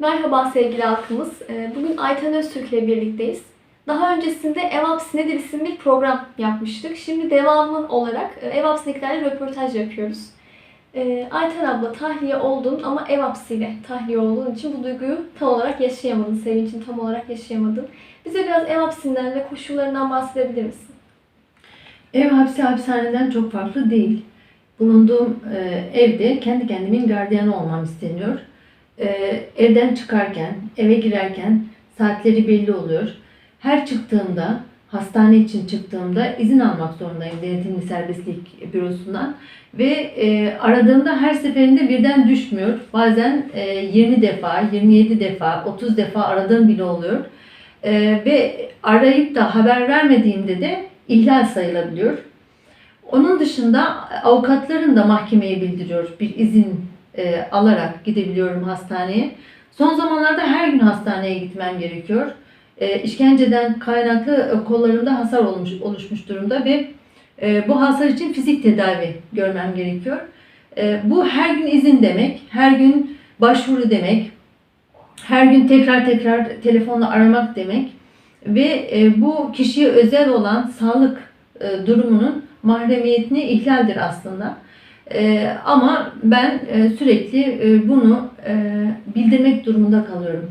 Merhaba sevgili halkımız. Ee, Bugün Ayten Öztürk ile birlikteyiz. Daha öncesinde Ev Hapsi Nedir isimli bir program yapmıştık. Şimdi devamı olarak e, Ev Hapsi'ndekilerle röportaj yapıyoruz. Ee, Ayten abla tahliye oldun ama ev hapsiyle tahliye olduğun için bu duyguyu tam olarak yaşayamadın. Sevincini tam olarak yaşayamadın. Bize biraz ev hapsinden ve koşullarından bahsedebilir misin? Ev hapsi hapishaneden çok farklı değil. Bulunduğum e, evde kendi kendimin gardiyanı olmam isteniyor. E, evden çıkarken, eve girerken saatleri belli oluyor. Her çıktığımda, hastane için çıktığımda izin almak zorundayım denetimli serbestlik bürosundan. Ve e, aradığımda her seferinde birden düşmüyor. Bazen e, 20 defa, 27 defa, 30 defa aradığım bile oluyor. E, ve arayıp da haber vermediğimde de ihlal sayılabiliyor. Onun dışında avukatların da mahkemeye bildiriyor. Bir izin e, alarak gidebiliyorum hastaneye. Son zamanlarda her gün hastaneye gitmem gerekiyor. E, işkenceden kaynaklı e, kollarımda hasar olmuş, oluşmuş durumda ve e, bu hasar için fizik tedavi görmem gerekiyor. E, bu her gün izin demek, her gün başvuru demek, her gün tekrar tekrar telefonla aramak demek ve e, bu kişiye özel olan sağlık e, durumunun mahremiyetini ihlaldir aslında. E, ama ben e, sürekli e, bunu e, bildirmek durumunda kalıyorum.